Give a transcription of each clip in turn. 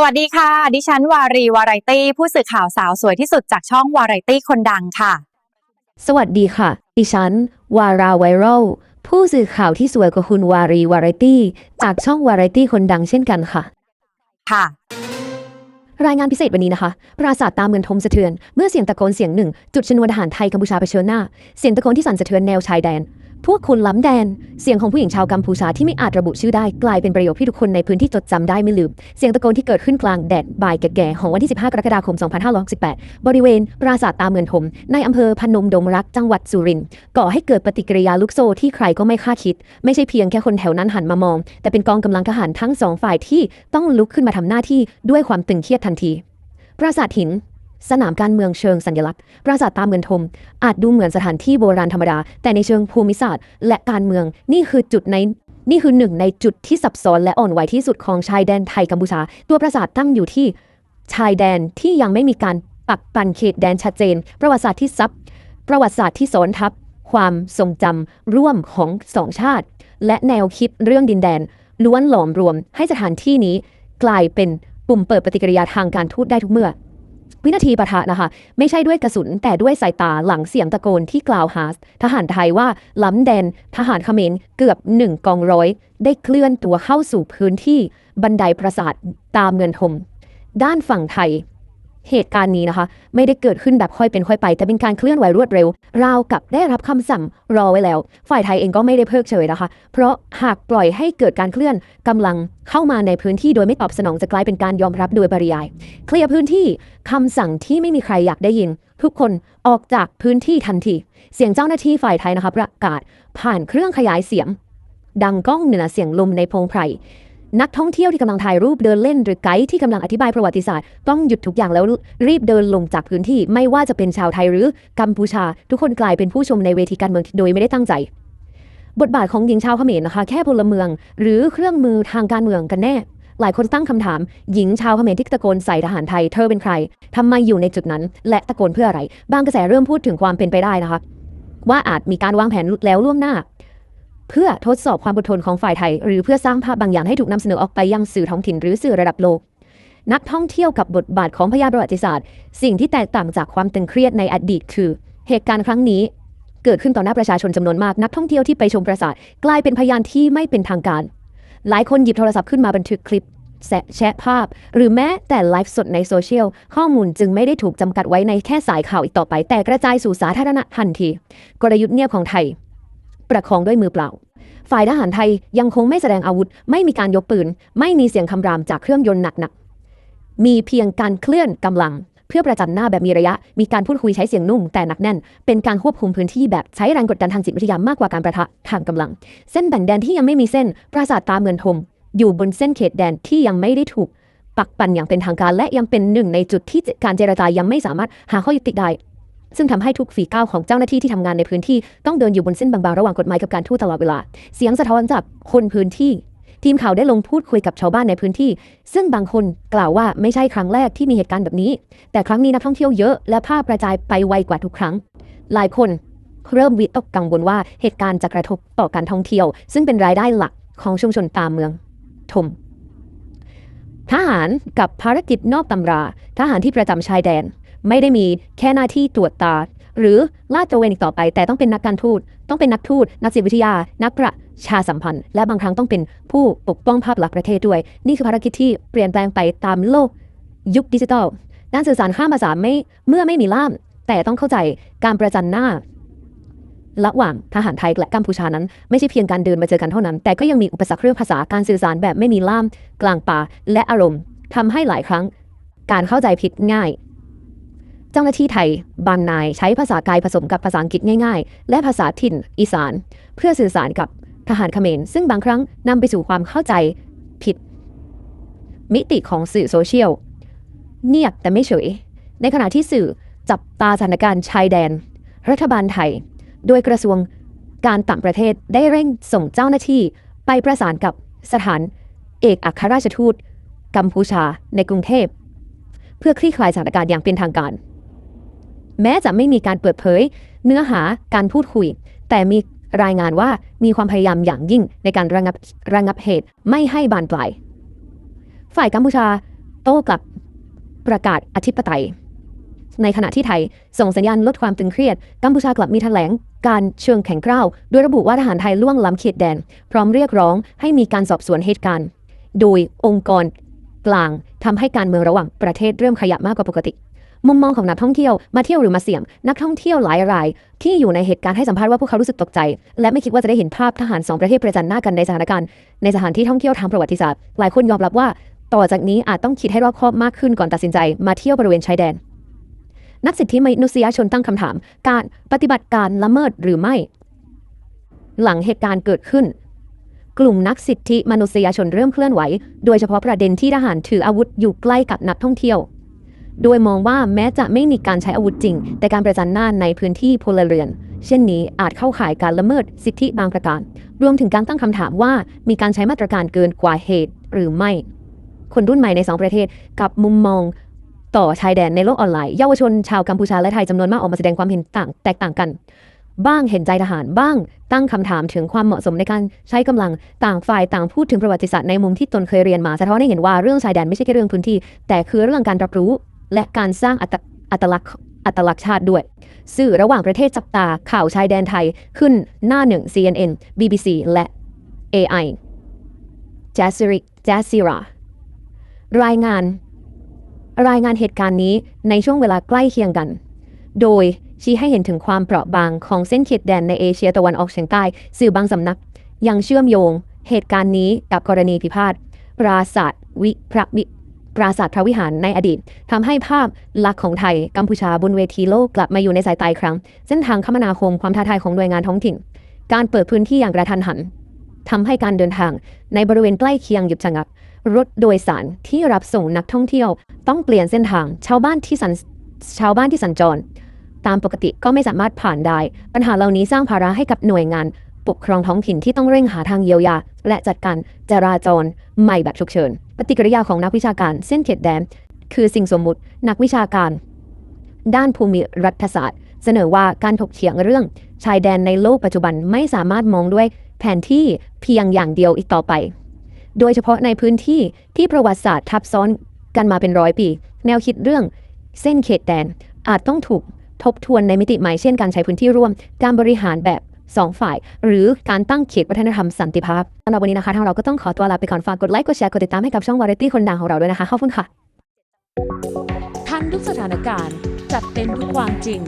สวัสดีค่ะ ดิฉันวารีวาไรตี้ ผู้สื่อข่าวสาวสวยที่สุดจากช่องวาไรตี้คนดังค่ะ สวัสดีค่ะ ดิฉัน วาราไวรัลผู้สื่อข่าวที่สวยกว่าคุณวารีวาไรตี้ จากช่องวาไรตี้คนดังเช่นกันค่ะ ค่ะ รายงานพิเศษวันนี้นะคะ ปราสาทตามเมืองทมสะเทือน เมื่อเสียงตะโกนเสียงหนึ่ง จุดชนวนทหารไทยกัมพูชาเผชิญหน้า เสียงตะโกนที่สั่นสะเทือนแนวชายแดน พวกคุณล้ำแดน เสียงของผู้หญิงชาวกัมพูชาที่ไม่อาจระบุชื่อได้กลายเป็นประโยคที่ทุกคนในพื้นที่จดจำได้ไม่ลืม เสียงตะโกนที่เกิดขึ้นกลางแดดบ่ายแก่ๆของวันที่ 15 กรกฎาคม 2568 บริเวณ ปราสาทตาเมืองทม ในอำเภอพนมดงรักจังหวัดสุรินทร์ก่อให้เกิดปฏิกิริยาลุกโซที่ใครก็ไม่คาดคิด ไม่ใช่เพียงแค่คนแถวนั้นหันมามอง แต่เป็นกองกำลังทหารทั้งสองฝ่ายที่ต้องลุกขึ้นมาทำหน้าที่ด้วยความตึงเครียดทันที ปราสาทหิน สนามการเมืองเชิงสัญลักษณ์ ปราสาทตามเมืองทม อาจดูเหมือนสถานที่โบราณธรรมดา แต่ในเชิงภูมิศาสตร์ และการเมือง นี่คือจุดใน นี่คือหนึ่งในจุดที่ซับซ้อนและอ่อนไหวที่สุดของชายแดนไทยกัมพูชา ตัวปราสาทตั้งอยู่ที่ชายแดนที่ยังไม่มีการปักปันเขตแดนชัดเจน ประวัติศาสตร์ที่ซับ ประวัติศาสตร์ที่ซ้อนทับ ความทรงจำร่วมของสองชาติ และแนวคิดเรื่องดินแดน ล้วนหลอมรวมให้สถานที่นี้ กลายเป็นปุ่มเปิดปฏิกิริยาทางการทูตได้ทุกเมื่อ วินาทีปะทะนะคะ ไม่ใช่ด้วยกระสุนแต่ด้วยสายตาหลังเสียงตะโกนที่กล่าวหา ทหารไทยว่าล้ำแดน ทหารเขมรเกือบหนึ่งกองร้อย ได้เคลื่อนตัวเข้าสู่พื้นที่บันไดปราสาทตามเงินทม ด้านฝั่งไทย เหตุการณ์นี้นะคะ ไม่ได้เกิดขึ้นแบบค่อยเป็นค่อยไป แต่เป็นการเคลื่อนไหวรวดเร็ว ราวกับได้รับคำสั่งรอไว้แล้ว ฝ่ายไทยเองก็ไม่ได้เพิกเฉยนะคะ เพราะหากปล่อยให้เกิดการเคลื่อนกำลังเข้ามาในพื้นที่โดยไม่ตอบสนองจะกลายเป็นการยอมรับโดยปริยาย เคลียร์พื้นที่คำสั่งที่ไม่มีใครอยากได้ยิน ทุกคนออกจากพื้นที่ทันที เสียงเจ้าหน้าที่ฝ่ายไทยนะคะประกาศ ผ่านเครื่องขยายเสียง ดังก้องเหนือเสียงลมในพงไพร นักท่องเที่ยวที่กำลังถ่ายรูปเดินเล่น หรือไกด์ที่กำลังอธิบายประวัติศาสตร์ ต้องหยุดทุกอย่างแล้วรีบเดินลงจากพื้นที่ไม่ว่าจะเป็นชาวไทยหรือกัมพูชา ทุกคนกลายเป็นผู้ชมในเวทีการเมืองโดยไม่ได้ตั้งใจ บทบาทของหญิงชาวเขมรนะคะ แค่พลเมือง หรือเครื่องมือทางการเมืองกันแน่ หลายคนตั้งคำถาม หญิงชาวเขมรที่ตะโกนใส่ทหารไทยเธอเป็นใครทำไมอยู่ในจุดนั้น และตะโกนเพื่ออะไร บางกระแสเริ่มพูดถึงความเป็นไปได้นะคะ ว่าอาจมีการวางแผนแล้วล่วงหน้า เพื่อทดสอบความอดทนของฝ่ายไทย หรือเพื่อสร้างภาพบางอย่างให้ถูกนำเสนอออกไปยังสื่อท้องถิ่นหรือสื่อระดับโลก นักท่องเที่ยวกับบทบาทของพยานประวัติศาสตร์ สิ่งที่แตกต่างจากความตึงเครียดในอดีตคือ เหตุการณ์ครั้งนี้ เกิดขึ้นต่อหน้าประชาชนจำนวนมากนักท่องเที่ยวที่ไปชมปราสาทกลายเป็นพยานที่ไม่เป็นทางการ หลายคนหยิบโทรศัพท์ขึ้นมาบันทึกคลิปแชะแชะภาพ หรือแม้แต่ไลฟ์สดในโซเชียล ข้อมูลจึงไม่ได้ถูกจำกัดไว้ในแค่สายข่าวอีกต่อไป แต่กระจายสู่สาธารณะทันที กลยุทธ์เงียบของไทย ประคองด้วยมือเปล่า ฝ่ายทหารไทยยังคงไม่แสดงอาวุธ ไม่มีการยกปืน ไม่มีเสียงคำรามจากเครื่องยนต์หนักๆ มีเพียงการเคลื่อนกำลัง เพื่อประจันหน้าแบบมีระยะ มีการพูดคุยใช้เสียงนุ่มแต่หนักแน่น เป็นการควบคุมพื้นที่แบบใช้แรงกดดันทางจิตวิทยามากกว่าการประทะทางกำลัง เส้นแบ่งแดนที่ยังไม่มีเส้น ปราสาทตาเมืองทม อยู่บนเส้นเขตแดนที่ยังไม่ได้ถูกปักปันอย่างเป็นทางการและยังเป็นหนึ่งในจุดที่การเจรจายังไม่สามารถหาข้อยุติได้ ซึ่งทำให้ทุกฝีก้าวของเจ้าหน้าที่ที่ทำงานในพื้นที่ต้องเดินอยู่บนเส้นบางๆระหว่างกฎหมายกับการทูตตลอดเวลา เสียงสะท้อนจากคนพื้นที่ ทีมข่าวได้ลงพูดคุยกับชาวบ้านในพื้นที่ ซึ่งบางคนกล่าวว่าไม่ใช่ครั้งแรกที่มีเหตุการณ์แบบนี้ แต่ครั้งนี้นักท่องเที่ยวเยอะและภาพกระจายไปไวกว่าทุกครั้ง หลายคนเริ่มวิตกกังวลว่าเหตุการณ์จะกระทบต่อการท่องเที่ยว ซึ่งเป็นรายได้หลักของชุมชนตามเมืองทมทหารกับภารกิจนอกตำรา ทหารที่ประจำชายแดน ไม่ได้มีแค่หน้าที่ตรวจตา หรือลาดตระเวนอีกต่อไป แต่ต้องเป็นนักการทูต ต้องเป็นนักทูต นักจิตวิทยา นักประชาสัมพันธ์ และบางครั้งต้องเป็นผู้ปกป้องภาพลักษณ์ประเทศด้วย นี่คือภารกิจที่เปลี่ยนแปลงไปตามโลก ยุคดิจิทัล ด้านสื่อสารข้ามภาษาไม่เมื่อไม่มีล่าม แต่ต้องเข้าใจการประจันหน้าระหว่างทหารไทยและกัมพูชานั้น ไม่ใช่เพียงการเดินมาเจอกันเท่านั้น แต่ก็ยังมีอุปสรรคเรื่องภาษาการสื่อสารแบบไม่มีล่าม กลางป่าและอารมณ์ทำให้หลายครั้ง การเข้าใจผิดง่าย เจ้าหน้าที่ไทย บางนายใช้ภาษากายผสมกับภาษาอังกฤษง่ายๆ และภาษาถิ่นอีสาน เพื่อสื่อสารกับทหารเขมร ซึ่งบางครั้งนำไปสู่ความเข้าใจผิด มิติของสื่อโซเชียลเงียบแต่ไม่เฉย ในขณะที่สื่อจับตาสถานการณ์ชายแดน รัฐบาลไทย โดยกระทรวงการต่างประเทศได้เร่งส่งเจ้าหน้าที่ไปประสานกับสถานเอกอัครราชทูตกัมพูชาในกรุงเทพ เพื่อคลี่คลายสถานการณ์อย่างเป็นทางการ แม้จะไม่มีการเปิดเผย เนื้อหาการพูดคุย แต่มีรายงานว่ามีความพยายามอย่างยิ่งในการระงับระงับเหตุไม่ให้บานปลาย ฝ่ายกัมพูชาโต้กลับประกาศอธิปไตย ในขณะที่ไทยส่งสัญญาณลดความตึงเครียด กัมพูชากลับมีแถลงการเชิงแข็งกร้าวโดยระบุว่าทหารไทยล่วงล้ำเขตแดน พร้อมเรียกร้องให้มีการสอบสวนเหตุการณ์ โดยองค์กรกลางทำให้การเมืองระหว่างประเทศเริ่มขยับมากกว่าปกติ มุมมองของนักท่องเที่ยวมาเที่ยวหรือมาเสี่ยง นักท่องเที่ยวหลายราย ที่อยู่ในเหตุการณ์ให้สัมภาษณ์ว่าพวกเขารู้สึกตกใจ และไม่คิดว่าจะได้เห็นภาพทหารสองประเทศประจันหน้ากันในสถานการณ์ในสถานที่ท่องเที่ยวทางประวัติศาสตร์หลายคนยอมรับว่า ต่อจากนี้อาจต้องคิดให้รอบคอบมากขึ้นก่อนตัดสินใจ มาเที่ยวบริเวณชายแดน นักสิทธิมนุษยชนตั้งคำถาม การปฏิบัติการละเมิดหรือไม่ หลังเหตุการณ์เกิดขึ้นกลุ่มนักสิทธิมนุษยชนเริ่มเคลื่อนไหว โดยเฉพาะประเด็นที่ทหารถืออาวุธอยู่ใกล้กับนักท่องเที่ยว โดยมองว่าแม้จะไม่มีการใช้อาวุธจริง แต่การประจันหน้าในพื้นที่พลเรือน เช่นนี้อาจเข้าข่ายการละเมิดสิทธิบางประการ รวมถึงการตั้งคำถามว่ามีการใช้มาตรการเกินกว่าเหตุหรือไม่ คนรุ่นใหม่ในสองประเทศกับมุมมองต่อชายแดนในโลกออนไลน์ เยาวชนชาวกัมพูชาและไทยจำนวนมากออกมาแสดงความเห็นต่างแตกต่างกัน บ้างเห็นใจทหารบ้าง ตั้งคำถามถึงความเหมาะสมในการใช้กำลังต่างฝ่ายต่างพูดถึงประวัติศาสตร์ในมุมที่ตนเคยเรียนมาสะท้อนให้เห็นว่าเรื่องชายแดนไม่ใช่แค่เรื่องพื้นที่ แต่คือเรื่องการรับรู้ และการสร้างอัตอตลักษณ์อัตลักษณ์ชาติด้วย สื่อระหว่างประเทศจับตาข่าวชายแดนไทยขึ้นหน้าหนึ่ง CNN BBC และ AI j a z i r i j a z i r a รายงาน รายงานเหตุการณ์นี้ในช่วงเวลาใกล้เคียงกัน โดยชี้ให้เห็นถึงความเปราะบางของเส้นเขตแดนในเอเชียตะวันออกเฉียงใต้ สื่อบางสำนัก ยังเชื่อมโยง เหตุการณ์นี้กับกรณีพิพาทปราศาสตร์วิพระวิ ปราศาสตร์พระวิหารในอดีตทำให้ภาพลักษณ์ของไทยกัมพูชาบนเวทีโลกกลับมาอยู่ในสายตาครั้ง เส้นทางคมนาคมความท้าทายของหน่วยงานท้องถิ่น การเปิดพื้นที่อย่างกระทันหันทำให้การเดินทางในบริเวณใกล้เคียงหยุดชะงัก รถโดยสารที่รับส่งนักท่องเที่ยว ต้องเปลี่ยนเส้นทางชาวบ้านที่สัญชาวบ้านที่สัญจร ตามปกติก็ไม่สามารถผ่านได้ ปัญหาเหล่านี้สร้างภาระให้กับหน่วยงาน ปกครองท้องถิ่นที่ต้องเร่งหาทางเยียวยา และจัดการจราจรใหม่แบบฉุกเฉิน ปฏิกิริยาของนักวิชาการเส้นเขตแดนคือสิ่งสมมุตินักวิชาการ ด้านภูมิรัฐศาสตร์ เสนอว่าการถกเถียงเรื่อง ชายแดนในโลกปัจจุบันไม่สามารถมองด้วยแผนที่เพียงอย่างเดียวอีกต่อไป โดยเฉพาะในพื้นที่ที่ประวัติศาสตร์ทับซ้อนกันมาเป็นร้อยปี แนวคิดเรื่อง เส้นเขตแดนอาจต้องถูกทบทวนในมิติใหม่เช่นการใช้พื้นที่ร่วม การบริหารแบบ สองฝ่าย หรือการตั้งเขตวัฒนธรรมสันติภาพสำหรับวันนี้นะคะทางเราก็ต้องขอตัวลาไปก่อนฝากกดไลค์กดแชร์กดติดตามให้กับช่องวาไรตี้คนดังของเราด้วยนะคะขอบคุณค่ะทันทุกสถานการณ์จัดเต็มทุกความจริง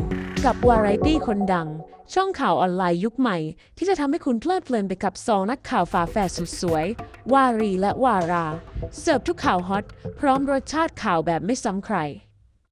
กับวาไรตี้คนดัง ช่องข่าวออนไลน์ยุคใหม่ ที่จะทำให้คุณเพลิดเพลินไปกับสองนักข่าวฝาแฝดสุดสวย วารีและวารา เสิร์ฟทุกข่าวฮอต พร้อมรสชาติข่าวแบบไม่ซ้ำใคร